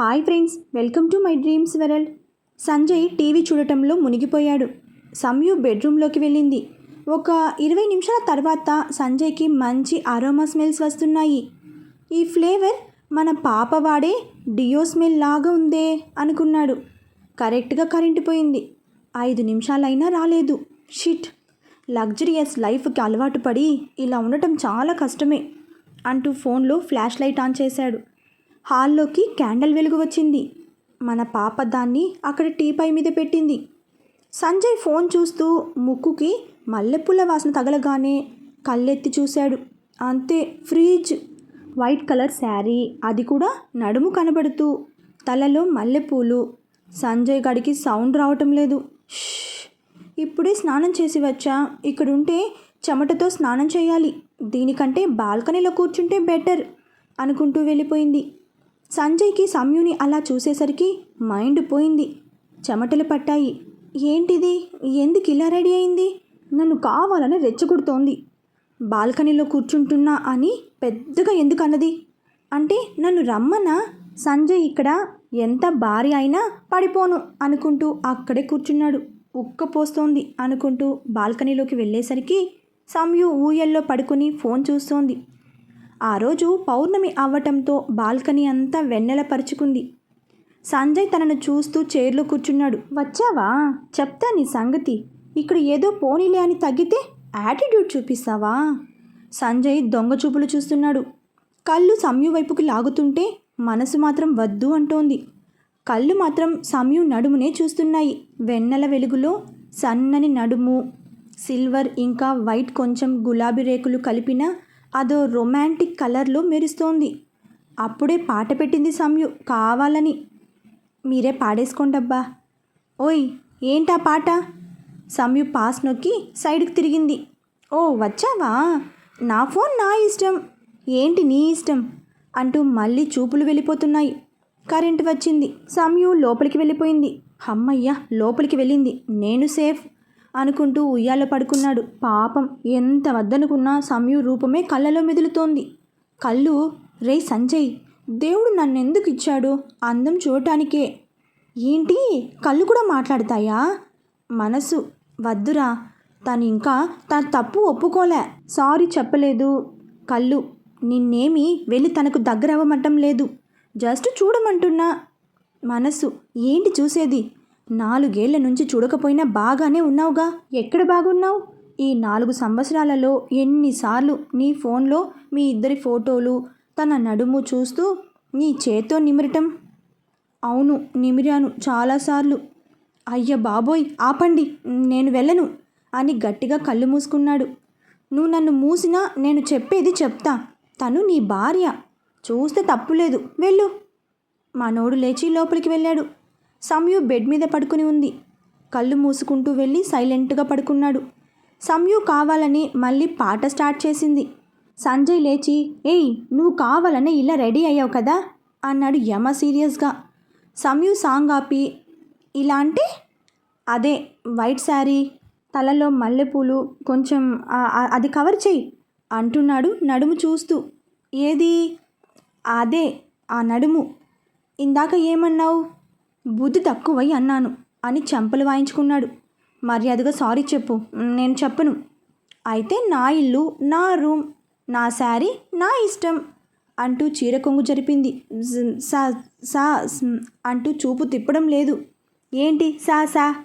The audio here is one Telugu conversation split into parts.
Hi friends welcome to my dreams world. Sanjay TV చూడటంలో మునిగిపోయాడు. సంయు బెడ్రూమ్లోకి వెళ్ళింది. ఒక ఇరవై నిమిషాల తర్వాత సంజయ్కి మంచి అరోమా స్మెల్స్ వస్తున్నాయి. ఈ ఫ్లేవర్ మన పాప వాడే డియో స్మెల్ లాగా ఉందే అనుకున్నాడు. కరెక్ట్గా కరెంటు పోయింది. ఐదు నిమిషాలైనా రాలేదు. షిట్! లగ్జరియస్ లైఫ్కి అలవాటు పడి ఇలా ఉండటం చాలా కష్టమే అంటూ ఫోన్లో ఫ్లాష్ లైట్ ఆన్ చేశాడు. హాల్లోకి క్యాండిల్ వెలుగు వచ్చింది. మన పాప దాన్ని అక్కడ టీపై మీద పెట్టింది. సంజయ్ ఫోన్ చూస్తూ ముక్కుకి మల్లెపూల వాసన తగలగానే కళ్ళెత్తి చూశాడు. అంతే ఫ్రిడ్జ్ వైట్ కలర్ శారీ అది కూడా నడుము కనబడుతూ తలలో మల్లెపూలు. సంజయ్ గడికి సౌండ్ రావటం లేదు. ఇప్పుడే స్నానం చేసి వచ్చా. ఇక్కడుంటే చెమటతో స్నానం చేయాలి. దీనికంటే బాల్కనీలో కూర్చుంటే బెటర్ అనుకుంటూ వెళ్ళిపోయింది. సంజయ్కి సమయుని అలా చూసేసరికి మైండ్ పోయింది. చెమటలు పట్టాయి. ఏంటిది? ఎందుకు ఇలా రెడీ అయింది? నన్ను కావాలని రెచ్చగొడుతోంది. బాల్కనీలో కూర్చుంటున్నా అని పెద్దగా ఎందుకు అన్నది? అంటే నన్ను రమ్మనా? సంజయ్ ఇక్కడ ఎంత భారీ అయినా పడిపోను అనుకుంటూ అక్కడే కూర్చున్నాడు. ఉక్క పోస్తోంది అనుకుంటూ బాల్కనీలోకి వెళ్ళేసరికి సంయు ఊయల్లో పడుకుని ఫోన్ చూస్తోంది. ఆ రోజు పౌర్ణమి అవ్వటంతో బాల్కనీ అంతా వెన్నెల పరుచుకుంది సంజయ్ తనను చూస్తూ చైర్లో కూర్చున్నాడు. వచ్చావా? చెప్తా నీ సంగతి. ఇక్కడ ఏదో పోనీలే అని తగ్గితే యాటిట్యూడ్ చూపిస్తావా? సంజయ్ దొంగ చూపులు చూస్తున్నాడు. కళ్ళు సమ్యు వైపుకి లాగుతుంటే మనసు మాత్రం వద్దు అంటోంది. కళ్ళు మాత్రం సమ్యు నడుమునే చూస్తున్నాయి. వెన్నెల వెలుగులో సన్నని నడుము సిల్వర్ ఇంకా వైట్ కొంచెం గులాబీ రేకులు కలిపిన అదో రొమాంటిక్ కలర్లో మెరుస్తోంది. అప్పుడే పాట పెట్టింది సంయు కావాలని. మీరే పాడేసుకోండబ్బా. ఓయ్ ఏంటా పాట? సమ్యు పాస్ నొక్కి సైడ్కి తిరిగింది. ఓ వచ్చావా? నా ఫోన్ నా ఇష్టం. ఏంటి నీ ఇష్టం? అంటూ మళ్ళీ చూపులు వెళ్ళిపోతున్నాయి. కరెంట్ వచ్చింది. సమ్యు లోపలికి వెళ్ళిపోయింది. అమ్మయ్య లోపలికి వెళ్ళింది. నేను సేఫ్. అనుకుంటూ ఉయ్యాల పడుకున్నాడు. పాపం ఎంత వద్దనుకున్నా సమయం రూపమే కళ్ళలో మెదులుతోంది. కళ్ళు రే సంజయ్ దేవుడు నన్నెందుకు ఇచ్చాడు? అందం చూడటానికే. ఏంటి? కళ్ళు కూడా మాట్లాడతాయా? మనసు వద్దురా. తను ఇంకా తన తప్పు ఒప్పుకోలే. సారీ చెప్పలేదు. కళ్ళు నిన్నేమి వెళ్ళి తనకు దగ్గర అవ్వమంటం లేదు. జస్ట్ చూడమంటున్నా. మనసు ఏంటి చూసేది? నాలుగేళ్ళ నుంచి చూడకపోయినా బాగానే ఉన్నావుగా. ఎక్కడ బాగున్నావు? ఈ నాలుగు సంవత్సరాలలో ఎన్నిసార్లు నీ ఫోన్లో మీ ఇద్దరి ఫోటోలు తన నడుము చూస్తూ నీ చేత్తో నిమిరటం? అవును నిమిరాను చాలాసార్లు అయ్య బాబోయ్ ఆపండి నేను వెళ్ళను అని గట్టిగా కళ్ళు మూసుకున్నాడు. నువ్వు నన్ను మూసినా నేను చెప్పేది చెప్తా. తను నీ భార్య. చూస్తే తప్పులేదు. వెళ్ళు. మనోడు లేచి లోపలికి వెళ్ళాడు. సంయు బెడ్ మీద పడుకుని ఉంది. కళ్ళు మూసుకుంటూ వెళ్ళి సైలెంట్గా పడుకున్నాడు. సంయు కావాలని మళ్ళీ పాట స్టార్ట్ చేసింది. సంజయ్ లేచి ఏయ్ నువ్వు కావాలని ఇలా రెడీ అయ్యావు కదా? అన్నాడు యమ సీరియస్గా. సంయు సాంగ్ ఆపి ఇలా అంటే? అదే వైట్ శారీ తలలో మల్లెపూలు కొంచెం అది కవర్ చెయ్యి అంటున్నాడు నడుము చూస్తూ. ఏది? అదే ఆ నడుము. ఇందాక ఏమన్నావు? బుద్ధి తక్కువై అన్నాను అని చెంపలు వాయించుకున్నాడు. మర్యాదగా సారీ చెప్పు నేను చెప్పను. అయితే నా ఇల్లు నా రూమ్ నా శారీ నా ఇష్టం అంటూ చీర కొంగు జరిపింది. సా సా అంటూ చూపు తిప్పడం లేదు. ఏంటి సా సా?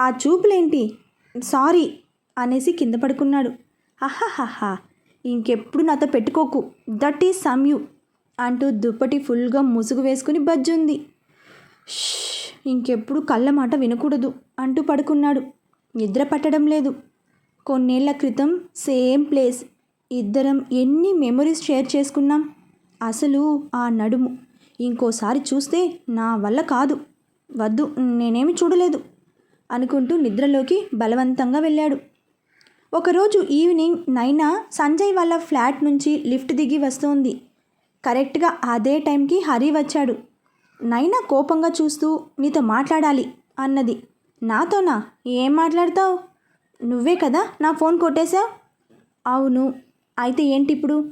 ఆ చూపులేంటి? సారీ అనేసి కింద పడుకున్నాడు. అహహహా ఇంకెప్పుడు నాతో పెట్టుకోకు. దట్ ఈజ్ సమ్యు అంటూ దుప్పటి ఫుల్గా ముసుగు వేసుకుని బజ్జుంది. ఇంకెప్పుడు కళ్ళ మాట వినకూడదు అంటూ పడుకున్నాడు. నిద్ర పట్టడం లేదు. కొన్నేళ్ళ క్రితం సేమ్ ప్లేస్. ఇద్దరం ఎన్ని మెమరీస్ షేర్ చేసుకున్నాం? అసలు ఆ నడుము. ఇంకోసారి చూస్తే నా వల్ల కాదు. వద్దు నేనేమి చూడలేదు అనుకుంటూ నిద్రలోకి బలవంతంగా వెళ్ళాడు. ఒకరోజు ఈవినింగ్ నైనా సంజయ్ వాళ్ళ ఫ్లాట్ నుంచి లిఫ్ట్ దిగి వస్తోంది. కరెక్ట్గా అదే టైంకి హరి వచ్చాడు. నైనా కోపంగా చూస్తూ నీతో మాట్లాడాలి అన్నది. నాతోనా? ఏం మాట్లాడతావు? నువ్వే కదా నా ఫోన్ కొట్టేశావు? అవును. అయితే ఏంటి ఇప్పుడు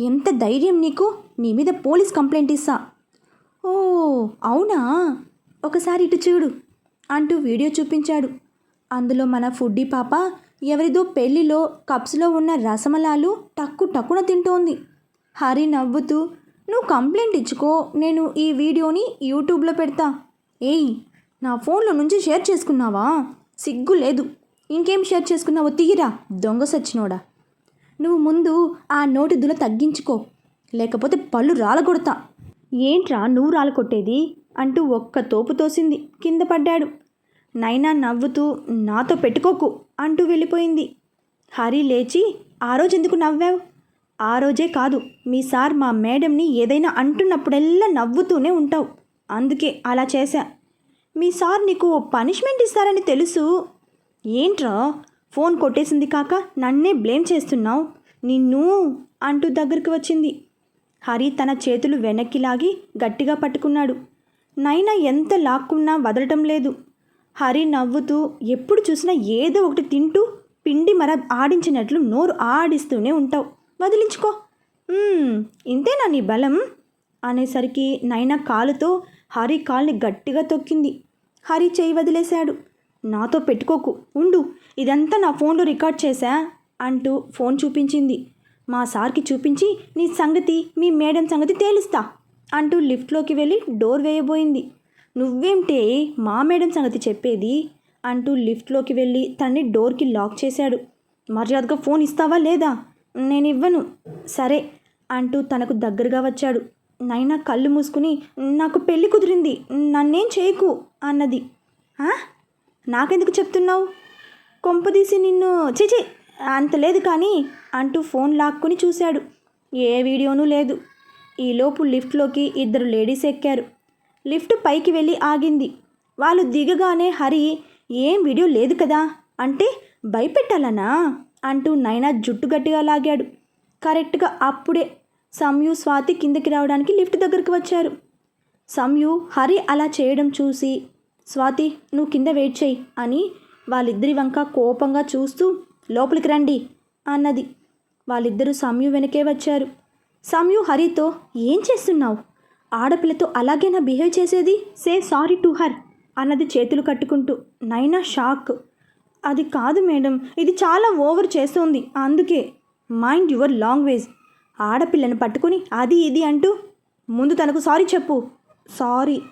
ఎంత ధైర్యం నీకు? నీ మీద పోలీస్ కంప్లైంట్ ఇస్తా. ఓ అవునా? ఒకసారి ఇటు చూడు అంటూ వీడియో చూపించాడు. అందులో మన ఫుడ్డీ పాప ఎవరిదో పెళ్ళిలో కప్స్లో ఉన్న రసమలాలు టక్కు టక్కున తింటోంది. హరి నవ్వుతూ నువ్వు కంప్లైంట్ ఇచ్చుకో నేను ఈ వీడియోని యూట్యూబ్లో పెడతా. ఏయ్ నా ఫోన్లో నుంచి షేర్ చేసుకున్నావా? సిగ్గు లేదు. ఇంకేం షేర్ చేసుకున్నావో తీరా దొంగ సచ్చినోడా. నువ్వు ముందు ఆ నోటి దుల తగ్గించుకో లేకపోతే పళ్ళు రాలగొడతా. ఏంట్రా నువ్వు రాలకొట్టేది అంటూ ఒక్క తోపు తోసింది కింద పడ్డాడు. నైనా నవ్వుతూ నాతో పెట్టుకోకు అంటూ వెళ్ళిపోయింది. హరి లేచి ఆ రోజు ఎందుకు నవ్వావు? ఆ రోజే కాదు మీ సార్ మా మేడంని ఏదైనా అంటున్నప్పుడల్లా నవ్వుతూనే ఉంటావు. అందుకే అలా చేశా. మీ సార్ నీకు పనిష్మెంట్ ఇస్తారని తెలుసు. ఏంట్రా? ఫోన్ కొట్టేసింది కాక నన్నే బ్లేమ్ చేస్తున్నావు? నిన్ను అంటూ దగ్గరికి వచ్చింది. హరి తన చేతులు వెనక్కి లాగి గట్టిగా పట్టుకున్నాడు. నైనా ఎంత లాక్కున్నా వదలటం లేదు. హరి నవ్వుతూ ఎప్పుడు చూసినా ఏదో ఒకటి తింటూ పిండి మర ఆడించినట్లు నోరు ఆడిస్తూనే ఉంటావు. వదిలించుకో. ఇంతేనా నీ బలం? అనేసరికి నైనా కాలుతో హరి కాల్ని గట్టిగా తొక్కింది. హరి చేయి వదిలేశాడు. నాతో పెట్టుకోకు ఉండు. ఇదంతా నా ఫోన్లో రికార్డ్ చేశా? అంటూ ఫోన్ చూపించింది. మా సార్కి చూపించి నీ సంగతి మీ మేడం సంగతి తేలుస్తా అంటూ లిఫ్ట్లోకి వెళ్ళి డోర్ వేయబోయింది. నువ్వేంటే మా మేడం సంగతి చెప్పేది? అంటూ లిఫ్ట్లోకి వెళ్ళి తన్ని డోర్కి లాక్ చేశాడు. మర్యాదగా ఫోన్ ఇస్తావా లేదా? నేను ఇవ్వను సరే అంటూ తనకు దగ్గరగా వచ్చాడు. నైనా కళ్ళు మూసుకుని నాకు పెళ్ళి కుదిరింది నన్నేం చేయకు అన్నది. నాకెందుకు చెప్తున్నావు? కొంపదీసి నిన్ను చిచి అంత లేదు కానీ అంటూ ఫోన్ లాక్కుని చూశాడు. ఏ వీడియోనూ లేదు. ఈలోపు లిఫ్ట్లోకి ఇద్దరు లేడీస్ ఎక్కారు. లిఫ్ట్ పైకి వెళ్ళి ఆగింది. వాళ్ళు దిగగానే హరి ఏం వీడియో లేదు కదా? అంటే భయపెట్టాలనా? అంటూ నైనా జుట్టు గట్టిగా లాగాడు. కరెక్ట్గా అప్పుడే సంయు స్వాతి కిందకి రావడానికి లిఫ్ట్ దగ్గరికి వచ్చారు. సంయు హరి అలా చేయడం చూసి స్వాతి నువ్వు కింద వెయిట్ చేయి అని వాళ్ళిద్దరి వంక కోపంగా చూస్తూ లోపలికి రండి అన్నది. వాళ్ళిద్దరూ సంయు వెనకే వచ్చారు. సంయు హరితో ఏం చేస్తున్నావు? ఆడపిల్లతో అలాగేనా బిహేవ్ చేసేది? సే సారీ టు హర్ అన్నది చేతులు కట్టుకుంటూ. నైనా షాక్. అది కాదు మేడం ఇది చాలా ఓవర్ చేస్తోంది. అందుకే మైండ్ యువర్ లాంగ్వేజ్ ఆడపిల్లను పట్టుకొని అది ఇది అంటూ ముందు తనకు సారీ చెప్పు. సారీ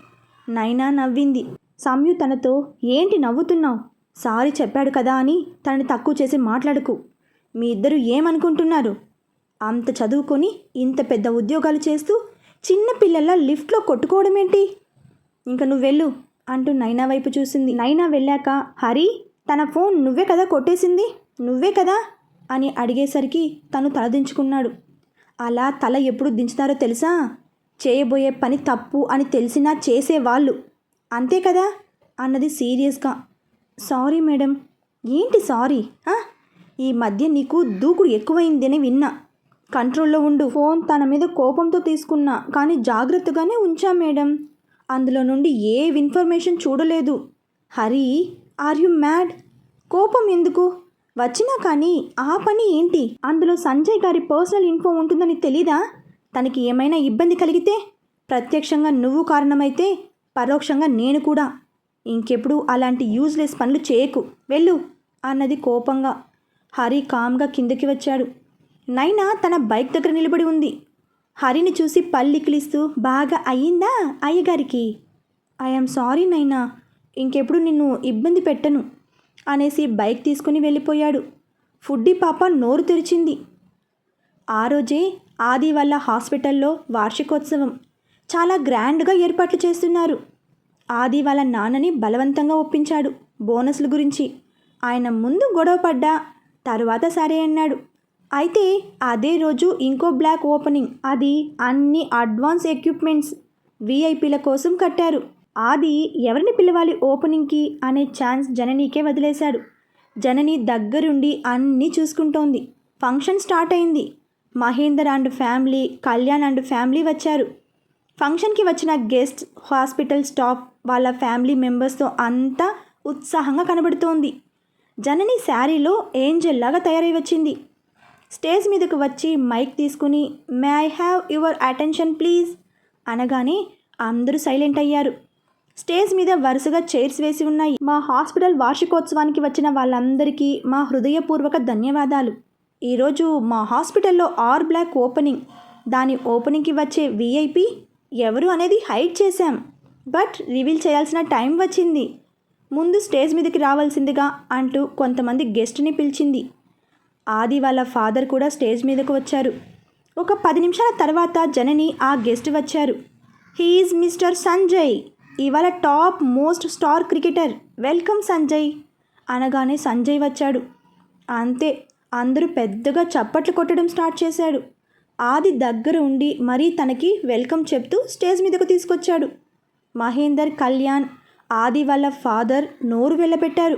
నైనా నవ్వింది. సమ్యు తనతో ఏంటి నవ్వుతున్నావు? సారీ చెప్పాడు కదా అని తనని తక్కువ చేసి మాట్లాడకు. మీ ఇద్దరు ఏమనుకుంటున్నారు? అంత చదువుకొని ఇంత పెద్ద ఉద్యోగాలు చేస్తూ చిన్న పిల్లల లిఫ్ట్లో కొట్టుకోవడం ఏంటి ఇంక నువ్వు వెళ్ళు అంటూ నైనా వైపు చూసింది. నైనా వెళ్ళాక హరి తన ఫోన్ నువ్వే కదా కొట్టేసింది? నువ్వే కదా? అని అడిగేసరికి తను తలదించుకున్నాడు. అలా తల ఎప్పుడు దించుతారో తెలుసా? చేయబోయే పని తప్పు అని తెలిసినా చేసేవాళ్ళు అంతే కదా? అన్నది సీరియస్గా. Sorry madam. ఏంటి సారీ? ఈ మధ్య నీకు దూకుడు ఎక్కువైందని విన్నా. కంట్రోల్లో ఉండు. ఫోన్ తన మీద కోపంతో తీసుకున్నా కానీ జాగ్రత్తగానే ఉంచా మేడం. అందులో నుండి ఏ ఇన్ఫర్మేషన్ చూడలేదు. Hari are you mad? కోపం ఎందుకు? వచ్చినా కానీ ఆ పని ఏంటి? అందులో సంజయ్ గారి పర్సనల్ ఇన్ఫో ఉంటుందని తెలీదా? తనకి ఏమైనా ఇబ్బంది కలిగితే? ప్రత్యక్షంగా నువ్వు కారణమైతే పరోక్షంగా నేను కూడా. ఇంకెప్పుడు అలాంటి యూజ్లెస్ పనులు చేయకు. వెళ్ళు అన్నది కోపంగా. హరి కామ్గా కిందకి వచ్చాడు. నైనా తన బైక్ దగ్గర నిలబడి ఉంది. హరిని చూసి పల్లికిలిస్తూ బాగా అయ్యిందా అయ్యగారికి? ఐఎమ్ సారీ నైనా. ఇంకెప్పుడు నిన్ను ఇబ్బంది పెట్టను అనేసి బైక్ తీసుకుని వెళ్ళిపోయాడు. ఫుడ్డి పాప నోరు తెరిచింది. ఆ రోజే ఆది వాళ్ళ హాస్పిటల్లో వార్షికోత్సవం. చాలా గ్రాండ్గా ఏర్పాట్లు చేస్తున్నారు. ఆది వాళ్ళ నాన్నని బలవంతంగా ఒప్పించాడు బోనస్ల గురించి. ఆయన ముందు గొడవ పడ్డా తరువాత సరే అన్నాడు. అయితే అదే రోజు ఇంకో బ్లాక్ ఓపెనింగ్ అది అన్ని అడ్వాన్స్ ఎక్విప్మెంట్స్ విఐపీల కోసం కట్టారు. ఆది ఎవరిని పిలవాలి ఓపెనింగ్కి అనే ఛాన్స్ జననీకే వదిలేశాడు. జనని దగ్గరుండి అన్నీ చూసుకుంటోంది. ఫంక్షన్ స్టార్ట్ అయింది. Mahender and family Kalyan and family వచ్చారు. ఫంక్షన్కి వచ్చిన గెస్ట్ హాస్పిటల్ స్టాఫ్ వాళ్ళ ఫ్యామిలీ మెంబర్స్తో అంతా ఉత్సాహంగా కనబడుతోంది. జనని శారీలో ఏంజెల్లాగా తయారై వచ్చింది. స్టేజ్ మీదకు వచ్చి మైక్ తీసుకుని may I have your attention please అనగానే అందరూ సైలెంట్ అయ్యారు. స్టేజ్ మీద వరుసగా చైర్స్ వేసి ఉన్నాయి. మా హాస్పిటల్ వార్షికోత్సవానికి వచ్చిన వాళ్ళందరికీ మా హృదయపూర్వక ధన్యవాదాలు. ఈరోజు మా హాస్పిటల్లో ఆర్ బ్లాక్ ఓపెనింగ్. దాని ఓపెనింగ్కి వచ్చే విఐపి ఎవరు అనేది హైడ్ చేశాం. బట్ రివీల్ చేయాల్సిన టైం వచ్చింది. ముందు స్టేజ్ మీదకి రావాల్సిందిగా అంటూ కొంతమంది గెస్ట్ని పిలిచింది. ఆది వాళ్ళ ఫాదర్ కూడా స్టేజ్ మీదకు వచ్చారు. ఒక పది నిమిషాల తర్వాత జనని ఆ గెస్ట్ వచ్చారు. He is mister Sanjay. ఇవాళ top most star cricketer. Welcome Sanjay. అనగానే సంజయ్ వచ్చాడు. అంతే అందరూ పెద్దగా చప్పట్లు కొట్టడం స్టార్ట్ చేశాడు. ఆది దగ్గర ఉండి మరీ తనకి వెల్కమ్ చెప్తూ స్టేజ్ మీదకు తీసుకొచ్చాడు. మహేందర్ కళ్యాణ్ ఆది వాళ్ళ ఫాదర్ నోరు వెళ్ళబెట్టారు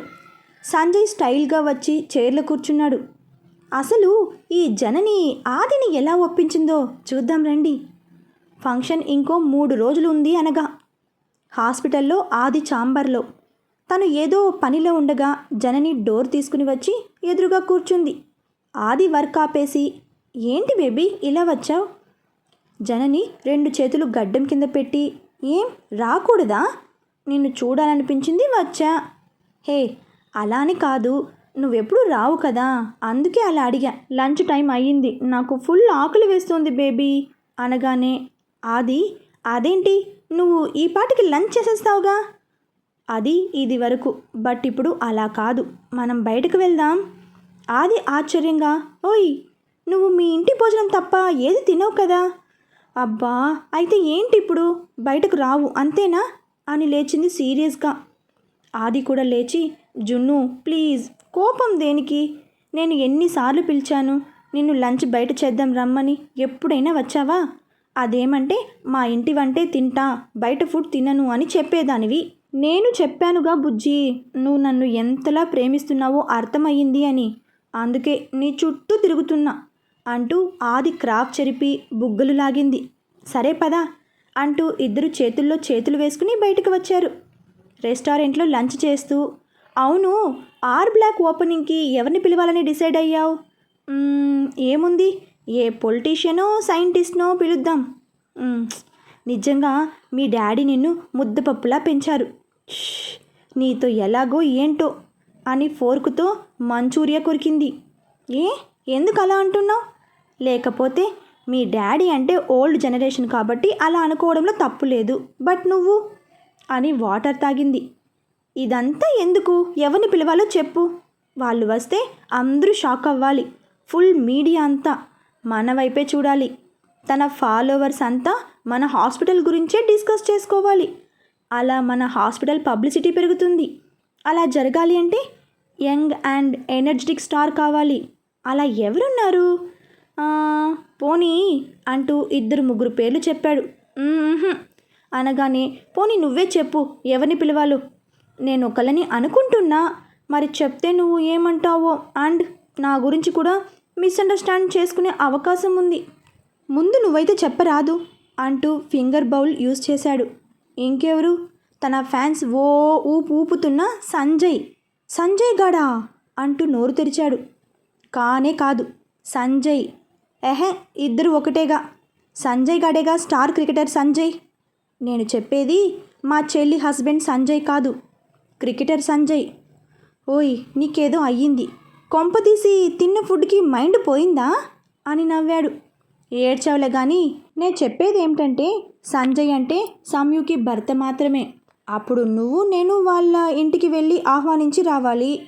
సంజయ్ స్టైల్గా వచ్చి చైర్లో కూర్చున్నాడు. అసలు ఈ జనని ఆదిని ఎలా ఒప్పించిందో చూద్దాం రండి. ఫంక్షన్ ఇంకో మూడు రోజులు ఉంది అనగా హాస్పిటల్లో ఆది చాంబర్లో. తను ఏదో పనిలో ఉండగా జనని డోర్ తీసుకుని వచ్చి ఎదురుగా కూర్చుంది. ఆది వర్క్ ఆపేసి ఏంటి బేబీ ఇలా వచ్చావు? జనని రెండు చేతులు గడ్డం కింద పెట్టి ఏం రాకూడదా? నిన్ను చూడాలనిపించింది వచ్చా. హే అలా అని కాదు నువ్వెప్పుడు రావు కదా? అందుకే అలా అడిగా. లంచ్ టైం అయ్యింది నాకు ఫుల్ ఆకలి వేస్తుంది బేబీ అనగానే ఆది అదేంటి? నువ్వు ఈ పాటికి లంచ్ చేసేస్తావుగా? అది ఇది వరకు. బట్ ఇప్పుడు అలా కాదు. మనం బయటకు వెళ్దాం. ఆది ఆశ్చర్యంగా ఓయ్ నువ్వు మీ ఇంటి భోజనం తప్ప ఏది తినవు కదా? అబ్బా అయితే ఏంటి ఇప్పుడు? బయటకు రావు అంతేనా? అని లేచింది సీరియస్గా. ఆది కూడా లేచి జున్ను ప్లీజ్ కోపం దేనికి? నేను ఎన్నిసార్లు పిలిచాను. నిన్ను లంచ్ బయట చేద్దాం రమ్మని. ఎప్పుడైనా వచ్చావా? అదేమంటే మా ఇంటి వంటే తింటా బయట ఫుడ్ తినను అని చెప్పేదానివి. నేను చెప్పానుగా బుజ్జి నువ్వు నన్ను ఎంతలా ప్రేమిస్తున్నావో అర్థమయ్యింది అని. అందుకే నీ చుట్టూ తిరుగుతున్నా అంటూ ఆది క్రాఫ్ చెరిపి బుగ్గలు లాగింది. సరే పదా అంటూ ఇద్దరు చేతుల్లో చేతులు వేసుకుని బయటకు వచ్చారు. రెస్టారెంట్లో లంచ్ చేస్తూ అవును ఆర్ బ్లాక్ ఓపెనింగ్కి ఎవరిని పిలవాలని డిసైడ్ అయ్యావు? ఏముంది? ఏ పొలిటీషియనో సైంటిస్ట్నో పిలుద్దాం. నిజంగా మీ డాడీ నిన్ను ముద్దపప్పులా పెంచారు. నీతో ఎలాగో ఏంటో అని ఫోర్కుతో మంచూరియా కొరికింది. ఏ? ఎందుకు అలా అంటున్నావు? లేకపోతే మీ డాడీ అంటే ఓల్డ్ జనరేషన్ కాబట్టి అలా అనుకోవడంలో తప్పు లేదు. బట్ నువ్వు? అని వాటర్ తాగింది. ఇదంతా ఎందుకు? ఎవరిని పిలవాలో చెప్పు. వాళ్ళు వస్తే అందరూ షాక్ అవ్వాలి. ఫుల్ మీడియా అంతా. మన వైపే చూడాలి. తన ఫాలోవర్స్ అంతా మన హాస్పిటల్ గురించే డిస్కస్ చేసుకోవాలి. అలా మన హాస్పిటల్ పబ్లిసిటీ పెరుగుతుంది. అలా జరగాలి అంటే యంగ్ అండ్ ఎనర్జెటిక్ స్టార్ కావాలి. అలా ఎవరున్నారు? పోనీ అంటూ ఇద్దరు ముగ్గురు పేర్లు చెప్పాడు. అనగానే పోనీ నువ్వే చెప్పు ఎవరిని పిలవాలో? నేను ఒకళ్ళని అనుకుంటున్నా. మరి చెప్తే నువ్వు ఏమంటావో? అండ్ నా గురించి కూడా మిస్అండర్స్టాండ్ చేసుకునే అవకాశం ఉంది. ముందు నువ్వైతే చెప్పరాదు అంటూ ఫింగర్ బౌల్ యూజ్ చేశాడు. ఇంకెవరు? తన ఫ్యాన్స్ ఓ ఊపు ఊపుతున్న సంజయ్. సంజయ్ గాడా? అంటూ నోరు తెరిచాడు. కానే కాదు. సంజయ్. ఎహే ఇద్దరు ఒకటేగా. సంజయ్ గాడేగా స్టార్ క్రికెటర్ సంజయ్. నేను చెప్పేది మా చెల్లి హస్బెండ్ సంజయ్ కాదు. క్రికెటర్ సంజయ్. ఓయ్ నీకేదో అయ్యింది. కొంపతీసి తిన్న ఫుడ్కి మైండ్ పోయిందా? అని నవ్వాడు. ఏడ్చవలే కానీ నేను చెప్పేది ఏమిటంటే సంజయ్ అంటే సమయుకి భర్త మాత్రమే. అప్పుడు నువ్వు నేను వాళ్ళ ఇంటికి వెళ్ళి ఆహ్వానించి రావాలి.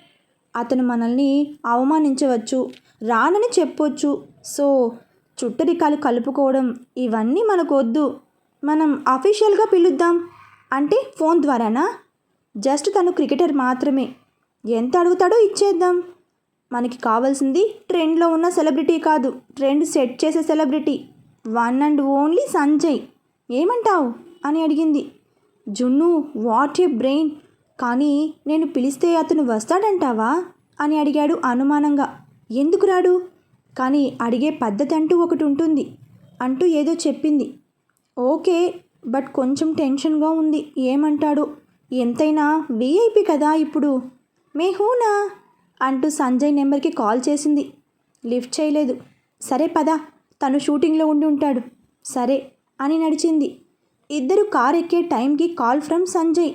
అతను మనల్ని అవమానించవచ్చు రానని చెప్పొచ్చు. సో చుట్టరికాలు కలుపుకోవడం ఇవన్నీ మనకు వద్దు మనం అఫీషియల్గా పిలుద్దాం. అంటే ఫోన్ ద్వారానా? జస్ట్ తను క్రికెటర్ మాత్రమే. ఎంత అడుగుతాడో ఇచ్చేద్దాం. మనకి కావాల్సింది ట్రెండ్లో ఉన్న సెలబ్రిటీ కాదు. ట్రెండ్ సెట్ చేసే celebrity. One and only Sanjay. ఏమంటావు? అని అడిగింది. జున్ను వాట్ ఏ బ్రెయిన్? కానీ నేను పిలిస్తే అతను వస్తాడంటావా? అని అడిగాడు అనుమానంగా. ఎందుకు రాడు? కానీ అడిగే పద్ధతి అంటూ ఒకటి ఉంటుంది. అంటూ ఏదో చెప్పింది. ఓకే బట్ కొంచెం టెన్షన్గా ఉంది. ఏమంటాడు? ఎంతైనా వీఐపీ కదా ఇప్పుడు. మేహూనా అంటూ సంజయ్ నెంబర్కి కాల్ చేసింది. లిఫ్ట్ చేయలేదు. సరే పదా తను షూటింగ్లో ఉండి ఉంటాడు. సరే అని నడిచింది. ఇద్దరు కార్ ఎక్కే టైంకి call from Sanjay.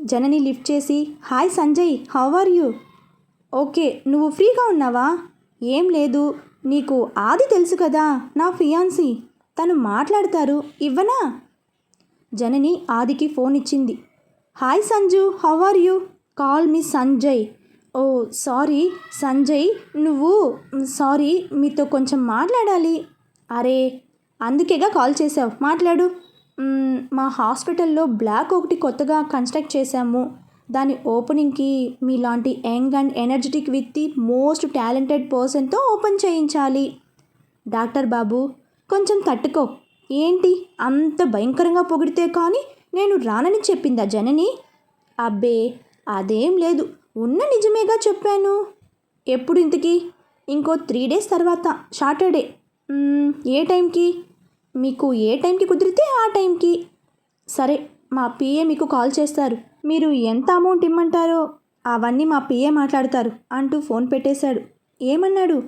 Janani lift చేసి hi Sanjay how are you? Okay నువ్వు ఫ్రీగా ఉన్నావా? ఏం లేదు నీకు ఆది తెలుసు కదా నా ఫియాన్సీ. తను మాట్లాడతారు ఇవ్వనా? జనని ఆదికి ఫోన్ ఇచ్చింది. Hi Sanju how are you? Call me Sanjay. Oh sorry Sanjay నువ్వు సారీ మీతో కొంచెం మాట్లాడాలి. అరే అందుకేగా కాల్ చేసావు మాట్లాడు. మా హాస్పిటల్లో బ్లాక్ ఒకటి కొత్తగా కన్స్ట్రక్ట్ చేశాము. దాని ఓపెనింగ్కి మీలాంటి young and energetic with the most talented పర్సన్తో ఓపెన్ చేయించాలి. డాక్టర్ బాబు కొంచెం తట్టుకో. ఏంటి? అంత భయంకరంగా పొగిడితే కానీ నేను రానని చెప్పిందా జనని? అబ్బే అదేం లేదు. ఉన్న నిజమేగా చెప్పాను. ఎప్పుడు ఇంతకీ? ఇంకో త్రీ డేస్ తర్వాత సాటర్డే. ఏ టైంకి? మీకు ఏ టైంకి కుదిరితే ఆ టైంకి. సరే మా పిఏ మీకు కాల్ చేస్తారు. మీరు ఎంత అమౌంట్ ఇమ్మంటారో అవన్నీ మా పిఏ మాట్లాడతారు అంటూ ఫోన్ పెట్టేశాడు. ఏమన్నాడు?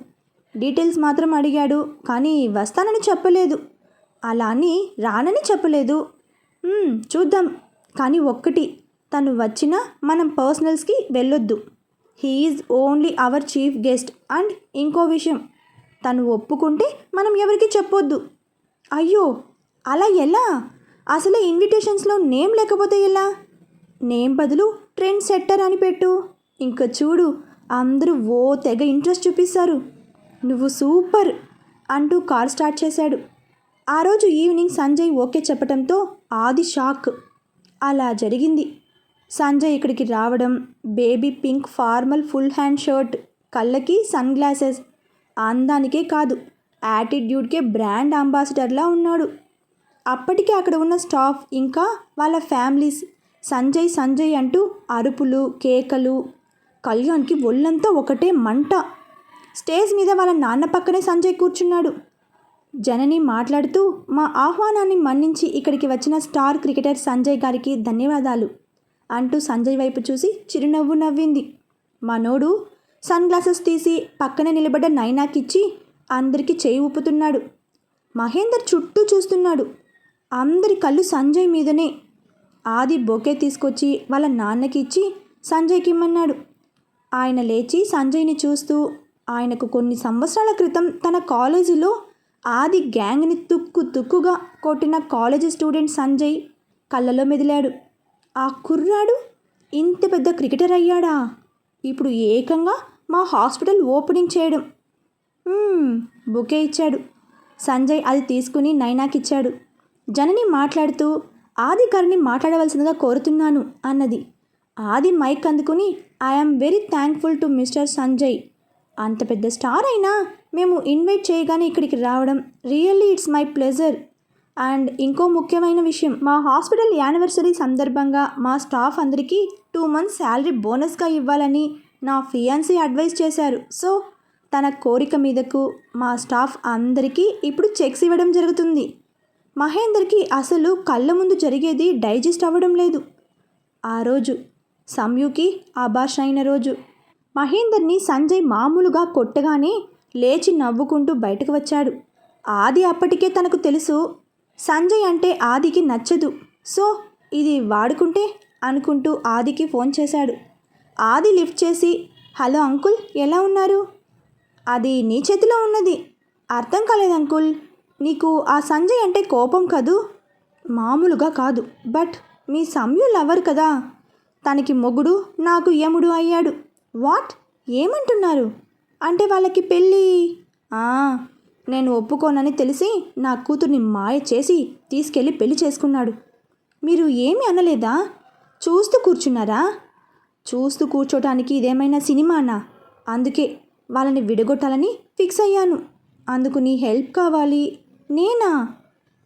డీటెయిల్స్ మాత్రం అడిగాడు కానీ వస్తానని చెప్పలేదు. అలా అని రానని చెప్పలేదు. చూద్దాం. కానీ ఒక్కటి తను వచ్చినా మనం పర్సనల్స్కి వెళ్ళొద్దు. He is only our chief guest. And ఇంకో విషయం తను ఒప్పుకుంటే మనం ఎవరికి చెప్పొద్దు. అయ్యో అలా ఎలా? అసలే ఇన్విటేషన్స్లో నేమ్ లేకపోతే ఎలా? నేమ్ బదులు ట్రెండ్ సెట్టర్ అని పెట్టు. ఇంకా చూడు అందరూ ఓ తెగ ఇంట్రెస్ట్ చూపిస్తారు. నువ్వు సూపర్ అంటూ కార్ స్టార్ట్ చేశాడు. ఆ రోజు ఈవినింగ్ సంజయ్ ఓకే చెప్పడంతో ఆది షాక్. అలా జరిగింది. సంజయ్ ఇక్కడికి రావడం baby pink formal full hand shirt కళ్ళకి సన్ గ్లాసెస్ అందానికే కాదు యాటిట్యూడ్కే బ్రాండ్ అంబాసిడర్లా ఉన్నాడు. అప్పటికే అక్కడ ఉన్న స్టాఫ్ ఇంకా వాళ్ళ ఫ్యామిలీస్ సంజయ్ సంజయ్ అంటూ అరుపులు కేకలు కళ్యాణ్కి ఒళ్ళంతా ఒకటే మంట. స్టేజ్ మీద వాళ్ళ నాన్న పక్కనే సంజయ్ కూర్చున్నాడు. జనని మాట్లాడుతూ మా ఆహ్వానాన్ని మన్నించి ఇక్కడికి వచ్చిన స్టార్ క్రికెటర్ సంజయ్ గారికి ధన్యవాదాలు. అంటూ సంజయ్ వైపు చూసి చిరునవ్వు నవ్వింది. మనోడు సన్ గ్లాసెస్ తీసి పక్కనే నిలబడ్డ నైనాకిచ్చి అందరికీ చేయి ఊపుతున్నాడు. మహేందర్ చుట్టూ చూస్తున్నాడు. అందరి కళ్ళు సంజయ్ మీదనే. ఆది బొకే తీసుకొచ్చి వాళ్ళ నాన్నకి ఇచ్చి సంజయ్కి ఇమ్మన్నాడు. ఆయన లేచి సంజయ్ని చూస్తూ ఆయనకు కొన్ని సంవత్సరాల క్రితం తన కాలేజీలో ఆది గ్యాంగ్ని తుక్కు తుక్కుగా కొట్టిన కాలేజీ స్టూడెంట్ సంజయ్ కళ్ళలో మెదిలాడు. ఆ కుర్రాడు ఇంత పెద్ద క్రికెటర్ అయ్యాడా? ఇప్పుడు ఏకంగా మా హాస్పిటల్ ఓపెనింగ్ చేయడం. బొకే బుకే ఇచ్చాడు. సంజయ్ అది తీసుకుని నైనాకిచ్చాడు. జనని మాట్లాడుతూ ఆది గారిని మాట్లాడవలసిందిగా కోరుతున్నాను అన్నది. ఆది మైక్ అందుకుని I'm very thankful to mister Sanjay. అంత పెద్ద స్టార్ అయినా మేము ఇన్వైట్ చేయగానే ఇక్కడికి రావడం really it's my pleasure. And ఇంకో ముఖ్యమైన విషయం మా హాస్పిటల్ యానివర్సరీ సందర్భంగా మా స్టాఫ్ అందరికీ టూ మంత్స్ శాలరీ బోనస్గా ఇవ్వాలని నా ఫియాన్సీ అడ్వైస్ చేశారు. సో తన కోరిక మీదకు మా స్టాఫ్ అందరికీ ఇప్పుడు చెక్స్ ఇవ్వడం జరుగుతుంది. మహేందర్కి అసలు కళ్ళ ముందు జరిగేది డైజెస్ట్ అవ్వడం లేదు. ఆ రోజు సంయుకి ఆభాష అయిన రోజు. మహేందర్ని సంజయ్ మామూలుగా కొట్టగానే లేచి నవ్వుకుంటూ బయటకు వచ్చాడు. ఆది అప్పటికే తనకు తెలుసు సంజయ్ అంటే ఆదికి నచ్చదు. సో ఇది వాడుకుంటే అనుకుంటూ ఆదికి ఫోన్ చేశాడు. ఆది లిఫ్ట్ చేసి హలో అంకుల్ ఎలా ఉన్నారు? అది నీ చేతిలో ఉన్నది. అర్థం కాలేదు అంకుల్. నీకు ఆ సంజయ్ అంటే కోపం కదూ? మామూలుగా కాదు. బట్ మీ సంయు లవర్ కదా. తనకి మొగుడు నాకు యముడు అయ్యాడు. వాట్? ఏమంటున్నారు? అంటే వాళ్ళకి పెళ్ళి నేను ఒప్పుకోనని తెలిసి నా కూతుర్ని మాయ చేసి తీసుకెళ్ళి పెళ్ళి చేసుకున్నాడు. మీరు ఏమీ అనలేదా? చూస్తూ కూర్చున్నారా? చూస్తూ కూర్చోటానికి ఇదేమైనా సినిమానా? అందుకే వాళ్ళని విడగొట్టాలని ఫిక్స్ అయ్యాను. అందుకు నీ హెల్ప్ కావాలి. నేనా?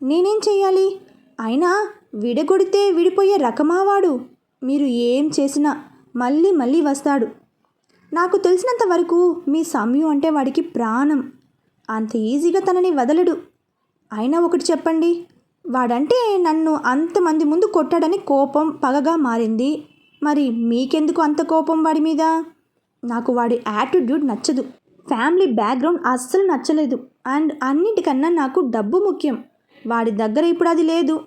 నేనేం చేయాలి అయినా విడగొడితే విడిపోయే రకమావాడు మీరు ఏం చేసినా మళ్ళీ మళ్ళీ వస్తాడు. నాకు తెలిసినంత వరకు మీ సమయం అంటే వాడికి ప్రాణం. అంత ఈజీగా తనని వదలడు. అయినా ఒకటి చెప్పండి వాడంటే నన్ను అంతమంది ముందు కొట్టాడని కోపం పగగా మారింది. మరి మీకెందుకు అంత కోపం వాడి మీద? నాకు వాడి యాటిట్యూడ్ నచ్చదు. ఫ్యామిలీ బ్యాక్గ్రౌండ్ అస్సలు నచ్చలేదు. అండ్ అన్నిటికన్నా నాకు డబ్బు ముఖ్యం. వాడి దగ్గర ఇప్పుడు అది లేదు.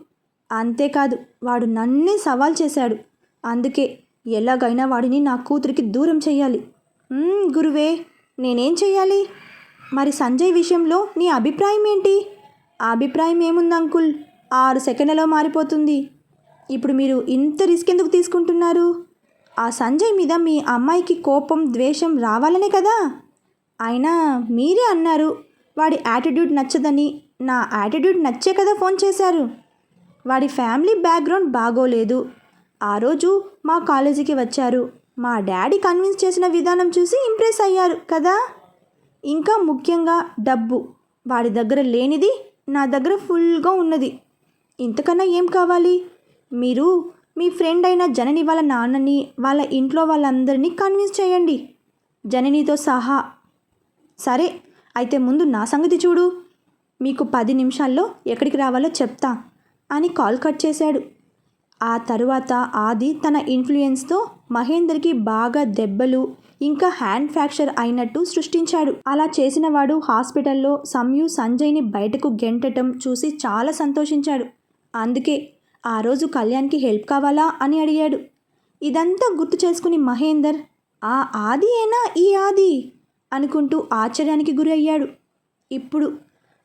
అంతేకాదు వాడు నన్నే సవాల్ చేశాడు. అందుకే ఎలాగైనా వాడిని నా కూతురికి దూరం చెయ్యాలి. గురువే నేనేం చేయాలి మరి సంజయ్ విషయంలో నీ అభిప్రాయం ఏంటి? ఆ అభిప్రాయం ఏముంది అంకుల్? ఆరు సెకండ్లలో మారిపోతుంది. ఇప్పుడు మీరు ఇంత రిస్క్ ఎందుకు తీసుకుంటున్నారు? ఆ సంజయ్ మీద మీ అమ్మాయికి కోపం ద్వేషం రావాలనే కదా? అయినా మీరే అన్నారు వాడి యాటిట్యూడ్ నచ్చదని. నా యాటిట్యూడ్ నచ్చే కదా ఫోన్ చేశారు. వాడి ఫ్యామిలీ బ్యాక్గ్రౌండ్ బాగోలేదు. ఆ రోజు మా కాలేజీకి వచ్చారు. మా డాడీ కన్విన్స్ చేసిన విధానం చూసి ఇంప్రెస్ అయ్యారు కదా? ఇంకా ముఖ్యంగా డబ్బు. వాడి దగ్గర లేనిది నా దగ్గర ఫుల్గా ఉన్నది. ఇంతకన్నా ఏం కావాలి? మీరు మీ ఫ్రెండ్ అయిన జనని వాళ్ళ నాన్నని వాళ్ళ ఇంట్లో వాళ్ళందరినీ కన్విన్స్ చేయండి. జననితో సహా. సరే అయితే ముందు నా సంగతి చూడు. మీకు పది నిమిషాల్లో ఎక్కడికి రావాలో చెప్తా అని కాల్ కట్ చేశాడు. ఆ తరువాత ఆది తన ఇన్ఫ్లుయెన్స్తో మహేందర్కి బాగా దెబ్బలు ఇంకా హ్యాండ్ ఫ్రాక్చర్ అయినట్టు సృష్టించాడు. అలా చేసిన వాడు హాస్పిటల్లో సంయు సంజయ్ని బయటకు గెంటటం చూసి చాలా సంతోషించాడు. అందుకే ఆ రోజు కళ్యాణ్కి హెల్ప్ కావాలా అని అడిగాడు. ఇదంతా గుర్తు చేసుకుని మహేందర్ ఆ ఆది ఏనా ఈ ఆది? అనుకుంటూ ఆశ్చర్యానికి గురి అయ్యాడు. ఇప్పుడు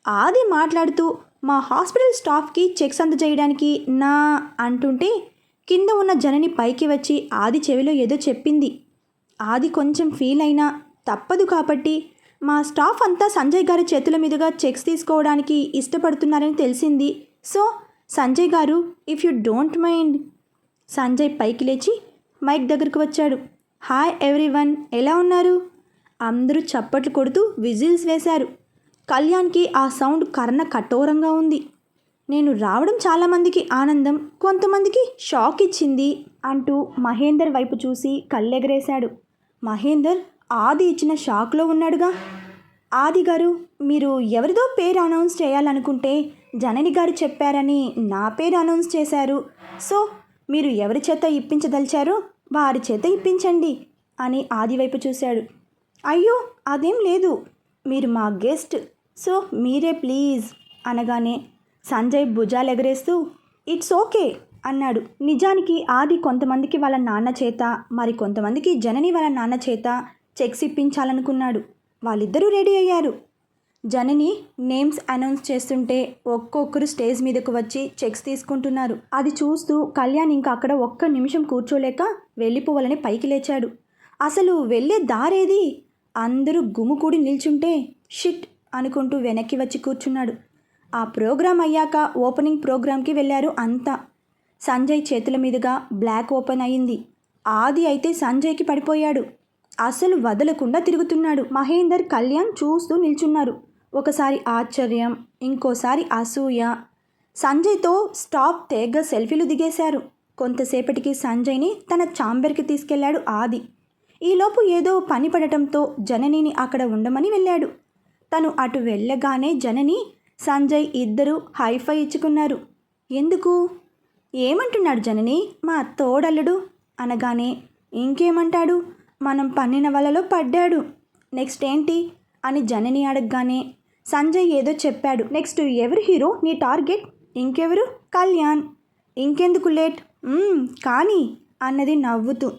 ఆది మాట్లాడుతూ మా హాస్పిటల్ స్టాఫ్కి చెక్స్ అందజేయడానికి నా అంటుంటే కింద ఉన్న జనని పైకి వచ్చి ఆది చెవిలో ఏదో చెప్పింది. ఆది కొంచెం ఫీల్ అయినా తప్పదు కాబట్టి మా స్టాఫ్ అంతా సంజయ్ గారి చేతుల మీదుగా చెక్స్ తీసుకోవడానికి ఇష్టపడుతున్నారని తెలిసింది. So Sanjay garu if you don't mind Sanjay పైకి లేచి మైక్ దగ్గరకు వచ్చాడు. హాయ్ ఎవ్రీవన్ ఎలా ఉన్నారు? అందరూ చప్పట్లు కొడుతూ విజిల్స్ వేశారు. కళ్యాణ్కి ఆ సౌండ్ కర్ణ కఠోరంగా ఉంది. నేను రావడం చాలామందికి ఆనందం కొంతమందికి షాక్ ఇచ్చింది అంటూ మహేందర్ వైపు చూసి కళ్ళెగరేశాడు. మహేందర్ ఆది ఇచ్చిన షాక్లో ఉన్నాడుగా. ఆది గారు మీరు ఎవరిదో పేరు అనౌన్స్ చేయాలనుకుంటే జనని గారు చెప్పారని నా పేరు అనౌన్స్ చేశారు. సో మీరు ఎవరి చేత ఇప్పించదలిచారో వారి చేత ఇప్పించండి అని ఆది వైపు చూశాడు. అయ్యో అదేం లేదు. మీరు మా గెస్ట్. సో మీరే ప్లీజ్ అనగానే సంజయ్ భుజాలు ఎగరేస్తూ ఇట్స్ ఓకే. అన్నాడు. నిజానికి ఆది కొంతమందికి వాళ్ళ నాన్న చేత మరి కొంతమందికి జనని వాళ్ళ నాన్న చేత చెక్స్ ఇప్పించాలనుకున్నాడు. వాళ్ళిద్దరూ రెడీ అయ్యారు. జనని నేమ్స్ అనౌన్స్ చేస్తుంటే ఒక్కొక్కరు స్టేజ్ మీదకు వచ్చి చెక్స్ తీసుకుంటున్నారు. అది చూస్తూ కళ్యాణ్ ఇంకా అక్కడ ఒక్క నిమిషం కూర్చోలేక వెళ్ళిపోవాలని పైకి లేచాడు. అసలు వెళ్ళే దారేది? అందరూ గుమికూడి నిల్చుంటే షిట్ అనుకుంటూ వెనక్కి వచ్చి కూర్చున్నాడు. ఆ ప్రోగ్రాం అయ్యాక ఓపెనింగ్ ప్రోగ్రాంకి వెళ్ళారు అంతా. సంజయ్ చేతుల మీదుగా బ్లాక్ ఓపెన్ అయింది. ఆది అయితే సంజయ్కి పడిపోయాడు. అసలు వదలకుండా తిరుగుతున్నాడు. మహేందర్ కళ్యాణ్ చూస్తూ నిల్చున్నారు. ఒకసారి ఆశ్చర్యం ఇంకోసారి అసూయ. సంజయ్తో స్టాప్ తేగ సెల్ఫీలు దిగేశారు. కొంతసేపటికి సంజయ్ని తన చాంబర్కి తీసుకెళ్ళాడు ఆది. ఈలోపు ఏదో పని పడటంతో జననిని అక్కడ ఉండమని వెళ్ళాడు. తను అటు వెళ్ళగానే జనని సంజయ్ ఇద్దరూ హైఫై ఇచ్చుకున్నారు. ఎందుకు? ఏమంటున్నాడు జనని? మా తోడల్లుడు అనగానే ఇంకేమంటాడు? మనం పన్నిన వలలో పడ్డాడు. నెక్స్ట్ ఏంటి? అని జనని అడగగానే సంజయ్ ఏదో చెప్పాడు. నెక్స్ట్ ఎవరు హీరో? నీ టార్గెట్? ఇంకెవరు? కళ్యాణ్. ఇంకెందుకు లేట్? కానీ అన్నది నవ్వుతూ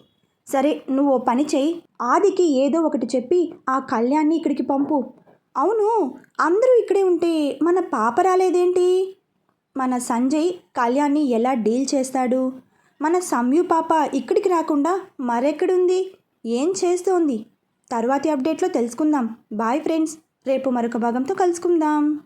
సరే నువ్వు ఓ పని చేయి ఆదికి ఏదో ఒకటి చెప్పి ఆ కళ్యాణ్ని ఇక్కడికి పంపు. అవును అందరూ ఇక్కడే ఉంటే మన పాప రాలేదేంటి? మన సంజయ్ కళ్యాణ్ని ఎలా డీల్ చేస్తాడు? మన సంయు పాప ఇక్కడికి రాకుండా మరెక్కడుంది? ఏం చేస్తోంది? తర్వాతి అప్డేట్లో తెలుసుకుందాం. బాయ్ ఫ్రెండ్స్ రేపు మరొక భాగంతో కలుసుకుందాం.